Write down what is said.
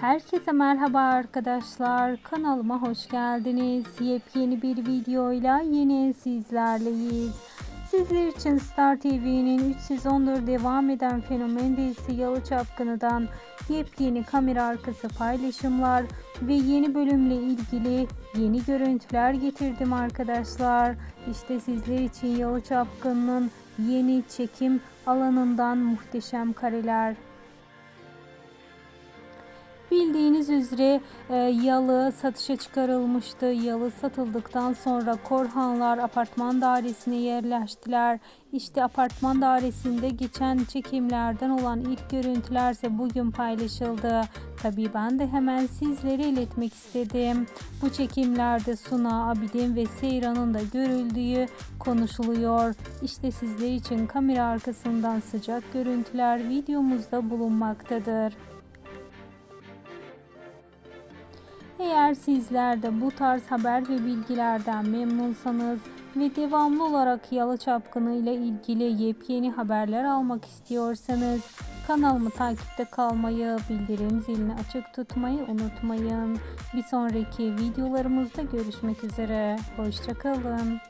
Herkese merhaba arkadaşlar. Kanalıma hoş geldiniz. Yepyeni bir videoyla yine sizlerleyiz. Sizler için Star TV'nin 3 sezondur devam eden fenomen dizisi Yalı Çapkını'dan yepyeni kamera arkası paylaşımlar ve yeni bölümle ilgili yeni görüntüler getirdim arkadaşlar. İşte sizler için Yalı Çapkını'nın yeni çekim alanından muhteşem kareler. Bildiğiniz üzere e, yalı satışa çıkarılmıştı. Yalı satıldıktan sonra Korhanlar apartman dairesine yerleştiler. İşte apartman dairesinde geçen çekimlerden olan ilk görüntüler ise bugün paylaşıldı. Tabii ben de hemen sizlere iletmek istedim. Bu çekimlerde Suna, Abidin ve Seyran'ın da görüldüğü konuşuluyor. İşte sizler için kamera arkasından sıcak görüntüler videomuzda bulunmaktadır. Eğer sizler de bu tarz haber ve bilgilerden memnunsanız ve devamlı olarak Yalı Çapkını ile ilgili yepyeni haberler almak istiyorsanız kanalımı takipte kalmayı, bildirim zilini açık tutmayı unutmayın. Bir sonraki videolarımızda görüşmek üzere. Hoşçakalın.